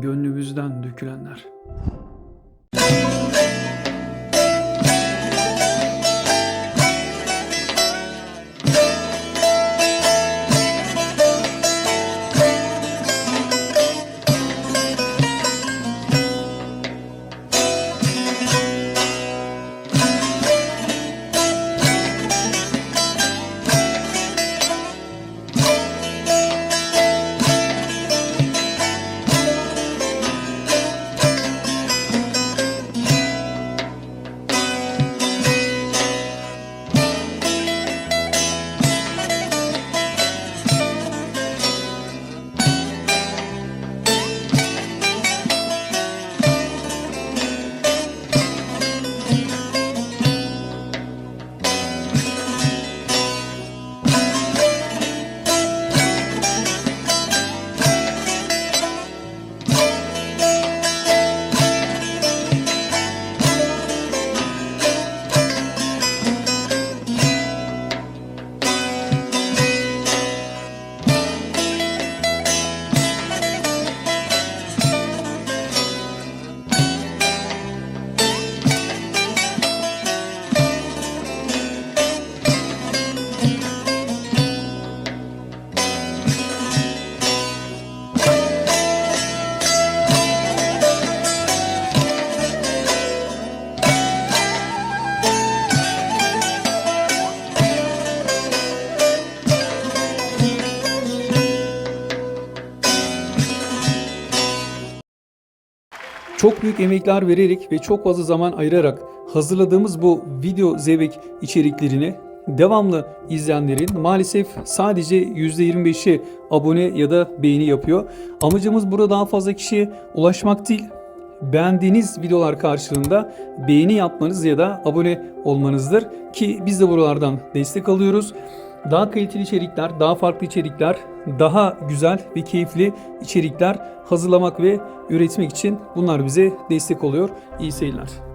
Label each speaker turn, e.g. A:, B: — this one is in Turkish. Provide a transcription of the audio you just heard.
A: gönlümüzden dökülenler. Çok büyük emekler vererek ve çok fazla zaman ayırarak hazırladığımız bu video zevk içeriklerini devamlı izleyenlerin maalesef sadece %25'i abone ya da beğeni yapıyor. Amacımız burada daha fazla kişiye ulaşmak değil. Beğendiğiniz videolar karşılığında beğeni yapmanız ya da abone olmanızdır ki biz de buralardan destek alıyoruz. Daha kaliteli içerikler, daha farklı içerikler, daha güzel ve keyifli içerikler hazırlamak ve üretmek için bunlar bize destek oluyor. İyi seyirler.